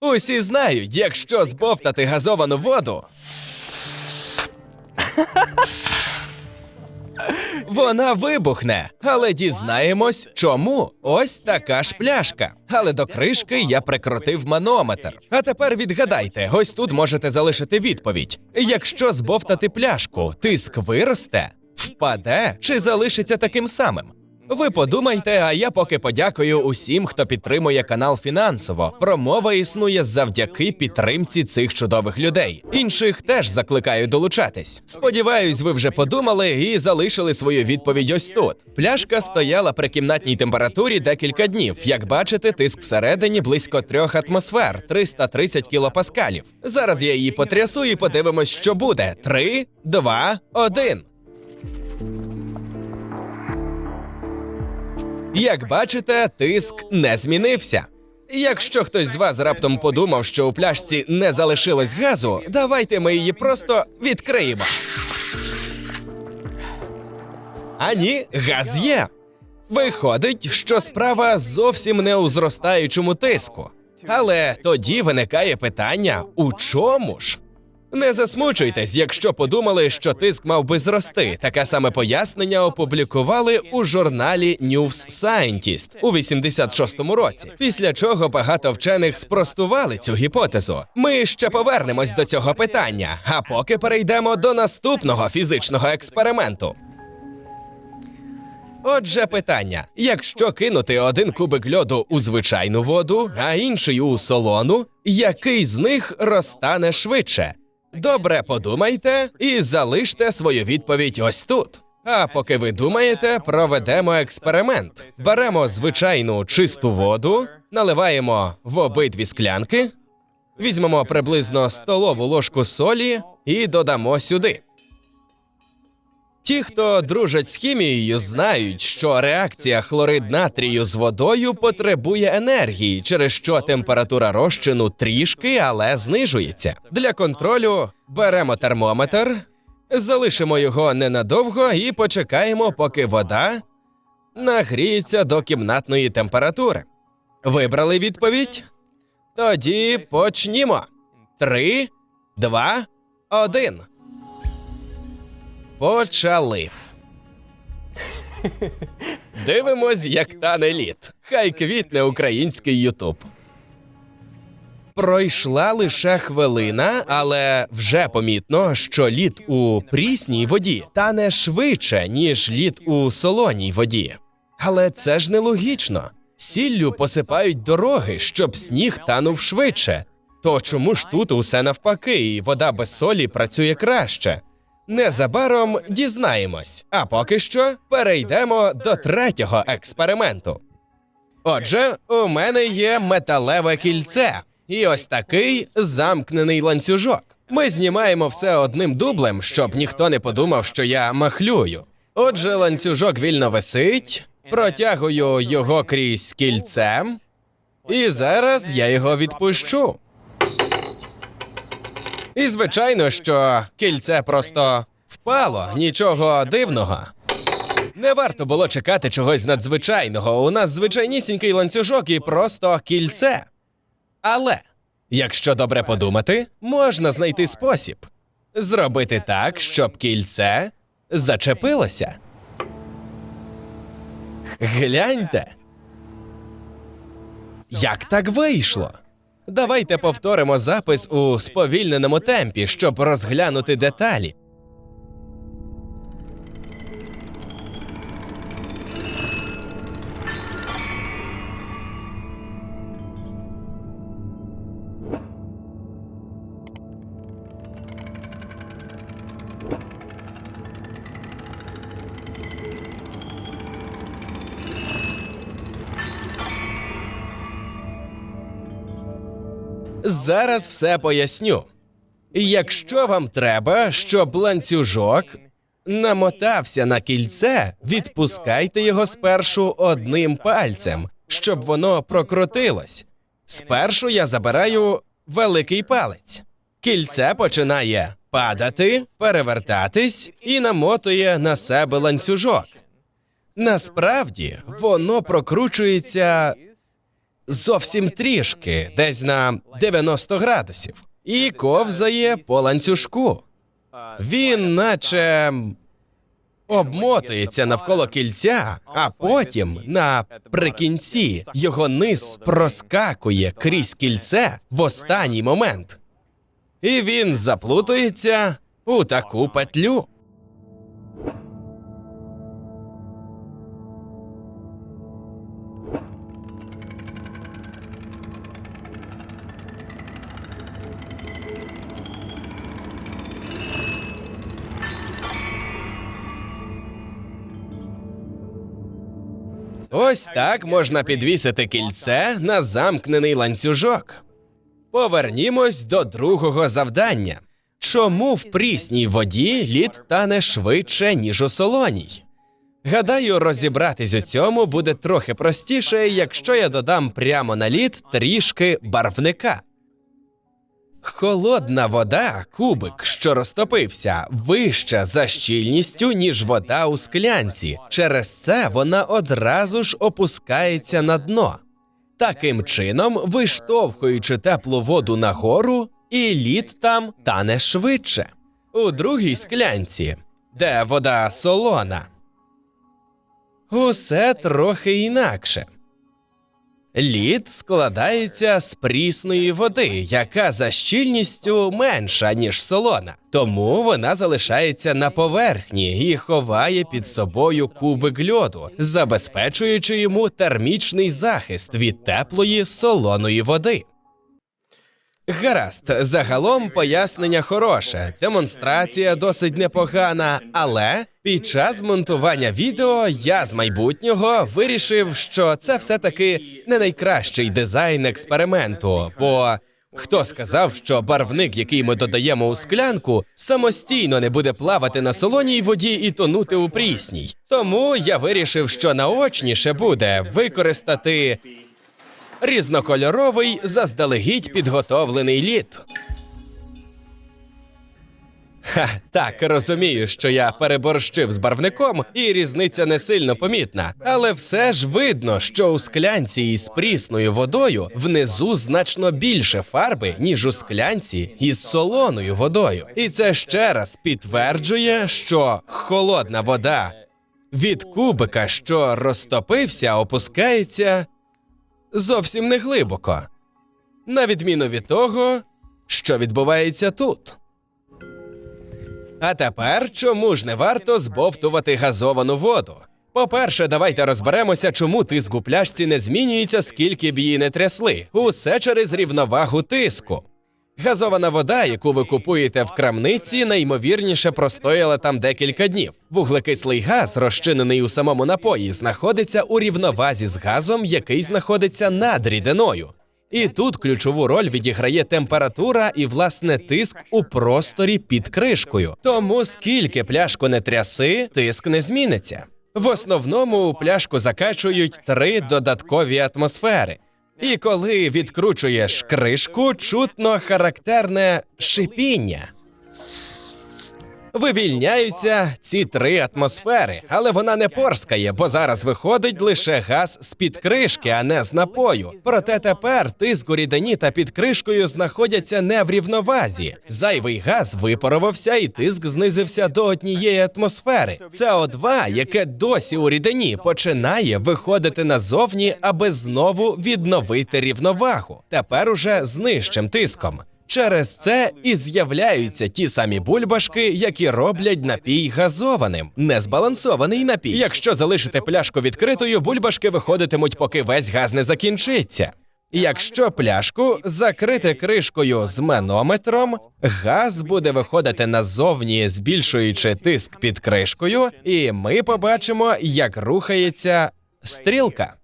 Усі знають, якщо збовтати газовану воду. Вона вибухне, але дізнаємось, чому. Ось така ж пляшка. Але до кришки я прикрутив манометр. А тепер відгадайте, ось тут можете залишити відповідь. Якщо збовтати пляшку, тиск виросте, впаде чи залишиться таким самим. Ви подумайте, а я поки подякую усім, хто підтримує канал фінансово. Промова існує завдяки підтримці цих чудових людей. Інших теж закликаю долучатись. Сподіваюсь, ви вже подумали і залишили свою відповідь ось тут. Пляшка стояла при кімнатній температурі декілька днів. Як бачите, тиск всередині близько трьох атмосфер 330 кілопаскалів. Зараз я її потрясу і подивимось, що буде: три, два, один. Як бачите, тиск не змінився. Якщо хтось з вас раптом подумав, що у пляшці не залишилось газу, давайте ми її просто відкриємо. А ні, газ є. Виходить, що справа зовсім не у зростаючому тиску. Але тоді виникає питання: у чому ж? Не засмучуйтесь, якщо подумали, що тиск мав би зрости. Таке саме пояснення опублікували у журналі News Scientist у 86-му році. Після чого багато вчених спростували цю гіпотезу. Ми ще повернемось до цього питання, а поки перейдемо до наступного фізичного експерименту. Отже, питання: якщо кинути один кубик льоду у звичайну воду, а інший у солону, який з них розтане швидше? Добре подумайте і залиште свою відповідь ось тут. А поки ви думаєте, проведемо експеримент. Беремо звичайну чисту воду, наливаємо в обидві склянки, візьмемо приблизно столову ложку солі і додамо сюди. Ті, хто дружать з хімією, знають, що реакція хлорид натрію з водою потребує енергії, через що температура розчину трішки, але знижується. Для контролю беремо термометр, залишимо його ненадовго і почекаємо, поки вода нагріється до кімнатної температури. Вибрали відповідь? Тоді почнімо. Три, два, один. Почали. Дивимось, як тане лід. Хай квітне український Ютуб. Пройшла лише хвилина, але вже помітно, що лід у прісній воді тане швидше, ніж лід у солоній воді. Але це ж нелогічно. Сіллю посипають дороги, щоб сніг танув швидше. То чому ж тут усе навпаки, і вода без солі працює краще? Незабаром дізнаємось. А поки що перейдемо до третього експерименту. Отже, у мене є металеве кільце і ось такий замкнений ланцюжок. Ми знімаємо все одним дублем, щоб ніхто не подумав, що я махлюю. Отже, ланцюжок вільно висить, протягую його крізь кільцем, і зараз я його відпущу. І звичайно, що кільце просто впало, нічого дивного. Не варто було чекати чогось надзвичайного. У нас звичайнісінький ланцюжок і просто кільце. Але, якщо добре подумати, можна знайти спосіб зробити так, щоб кільце зачепилося. Гляньте. Як так вийшло? Давайте повторимо запис у сповільненому темпі, щоб розглянути деталі. Зараз все поясню. Якщо вам треба, щоб ланцюжок намотався на кільце, відпускайте його спершу одним пальцем, щоб воно прокрутилось. Спершу я забираю великий палець. Кільце починає падати, перевертатись і намотує на себе ланцюжок. Насправді воно прокручується зовсім трішки, десь на 90 градусів, і ковзає по ланцюжку. Він, наче обмотується навколо кільця, а потім наприкінці його низ проскакує крізь кільце в останній момент. І він заплутується у таку петлю. Ось так можна підвісити кільце на замкнений ланцюжок. Повернімось до другого завдання. Чому в прісній воді лід тане швидше, ніж у солоній? Гадаю, розібратись у цьому буде трохи простіше, якщо я додам прямо на лід трішки барвника. Холодна вода, кубик, що розтопився, вища за щільністю, ніж вода у склянці. Через це вона одразу ж опускається на дно. Таким чином, виштовхуючи теплу воду нагору, і лід там тане швидше. У другій склянці, де вода солона, усе трохи інакше. Лід складається з прісної води, яка за щільністю менша, ніж солона, тому вона залишається на поверхні і ховає під собою кубик льоду, забезпечуючи йому термічний захист від теплої солоної води. Гаразд, загалом пояснення хороше, демонстрація досить непогана, але під час монтування відео я з майбутнього вирішив, що це все-таки не найкращий дизайн експерименту. Бо хто сказав, що барвник, який ми додаємо у склянку, самостійно не буде плавати на солоній воді і тонути у прісній. Тому я вирішив, що наочніше буде використати різнокольоровий заздалегідь підготовлений лід. Ха, так, розумію, що я переборщив з барвником, і різниця не сильно помітна. Але все ж видно, що у склянці із прісною водою внизу значно більше фарби, ніж у склянці із солоною водою. І це ще раз підтверджує, що холодна вода від кубика, що розтопився, опускається зовсім не глибоко, на відміну від того, що відбувається тут. А тепер чому ж не варто збовтувати газовану воду? По-перше, давайте розберемося, чому тиск у пляшці не змінюється, скільки б її не трясли. Усе через рівновагу тиску. Газована вода, яку ви купуєте в крамниці, найімовірніше простояла там декілька днів. Вуглекислий газ, розчинений у самому напої, знаходиться у рівновазі з газом, який знаходиться над рідиною. І тут ключову роль відіграє температура і власне тиск у просторі під кришкою. Тому скільки пляшку не тряси, тиск не зміниться. В основному у пляшку закачують три додаткові атмосфери. І коли відкручуєш кришку, чутно характерне шипіння. Вивільняються ці три атмосфери, але вона не порскає, бо зараз виходить лише газ з під кришки, а не з напою. Проте тепер тиск у рідині та під кришкою знаходяться не в рівновазі. Зайвий газ випарувався, і тиск знизився до однієї атмосфери. СО2, яке досі у рідині, починає виходити назовні, аби знову відновити рівновагу. Тепер уже з нижчим тиском. Через це і з'являються ті самі бульбашки, які роблять напій газованим. Незбалансований напій. Якщо залишити пляшку відкритою, бульбашки виходитимуть, поки весь газ не закінчиться. Якщо пляшку закрити кришкою з манометром, газ буде виходити назовні, збільшуючи тиск під кришкою, і ми побачимо, як рухається стрілка.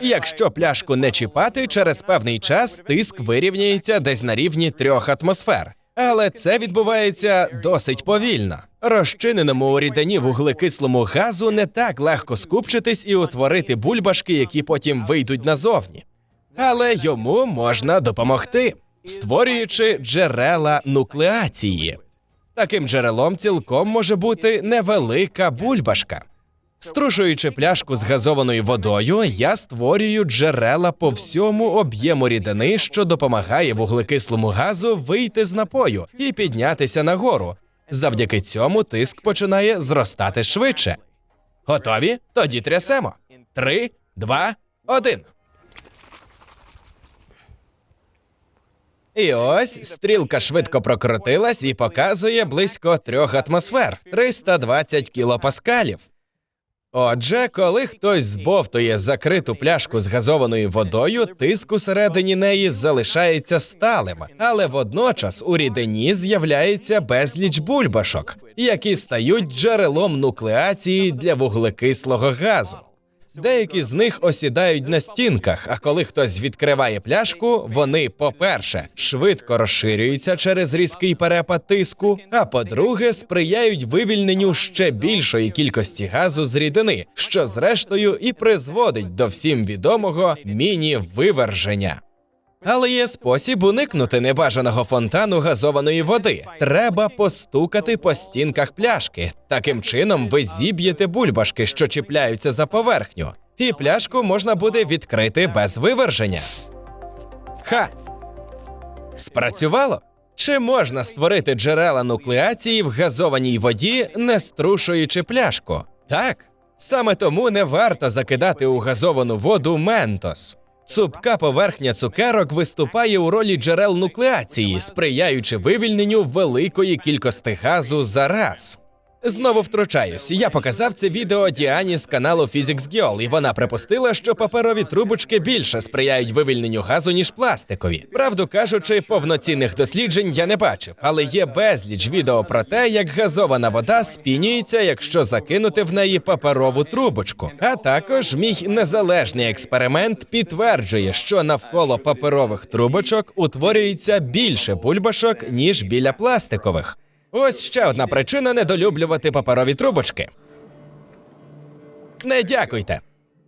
Якщо пляшку не чіпати, через певний час тиск вирівняється десь на рівні трьох атмосфер. Але це відбувається досить повільно. Розчиненому у рідині вуглекислому газу не так легко скупчитись і утворити бульбашки, які потім вийдуть назовні. Але йому можна допомогти, створюючи джерела нуклеації. Таким джерелом цілком може бути невелика бульбашка. Струшуючи пляшку з газованою водою, я створюю джерела по всьому об'єму рідини, що допомагає вуглекислому газу вийти з напою і піднятися нагору. Завдяки цьому тиск починає зростати швидше. Готові? Тоді трясемо. Три, два, один. І ось стрілка швидко прокрутилась і показує близько трьох атмосфер 320 кілопаскалів. Отже, коли хтось збовтує закриту пляшку з газованою водою, тиск усередині неї залишається сталим, але водночас у рідині з'являється безліч бульбашок, які стають джерелом нуклеації для вуглекислого газу. Деякі з них осідають на стінках, а коли хтось відкриває пляшку, вони, по-перше, швидко розширюються через різкий перепад тиску, а по-друге, сприяють вивільненню ще більшої кількості газу з рідини, що зрештою і призводить до всім відомого міні-виверження. Але є спосіб уникнути небажаного фонтану газованої води. Треба постукати по стінках пляшки. Таким чином ви зіб'єте бульбашки, що чіпляються за поверхню, і пляшку можна буде відкрити без виверження. Ха! Спрацювало? Чи можна створити джерела нуклеації в газованій воді, не струшуючи пляшку? Так. Саме тому не варто закидати у газовану воду ментос. Цупка поверхня цукерок виступає у ролі джерел нуклеації, сприяючи вивільненню великої кількості газу за раз. Знову втручаюсь. Я показав це відео Діані з каналу Physics Girl, і вона припустила, що паперові трубочки більше сприяють вивільненню газу, ніж пластикові. Правду кажучи, повноцінних досліджень я не бачив, але є безліч відео про те, як газована вода спінюється, якщо закинути в неї паперову трубочку. А також мій незалежний експеримент підтверджує, що навколо паперових трубочок утворюється більше бульбашок, ніж біля пластикових. Ось ще одна причина недолюблювати паперові трубочки. Не дякуйте.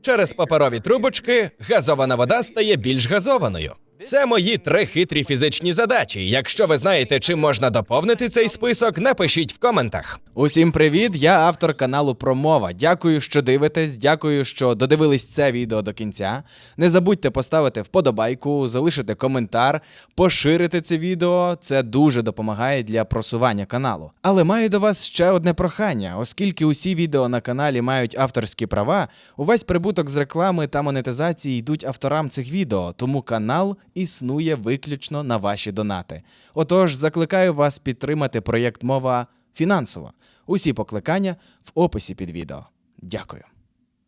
Через паперові трубочки газована вода стає більш газованою. Це мої три хитрі фізичні задачі. Якщо ви знаєте, чим можна доповнити цей список, напишіть в коментах. Усім привіт! Я автор каналу Промова. Дякую, що дивитесь. Дякую, що додивились це відео до кінця. Не забудьте поставити вподобайку, залишити коментар, поширити це відео. Це дуже допомагає для просування каналу. Але маю до вас ще одне прохання, оскільки усі відео на каналі мають авторські права, увесь прибуток з реклами та монетизації йдуть авторам цих відео, тому канал існує виключно на ваші донати. Отож, закликаю вас підтримати проєкт мова фінансово. Усі покликання в описі під відео. Дякую.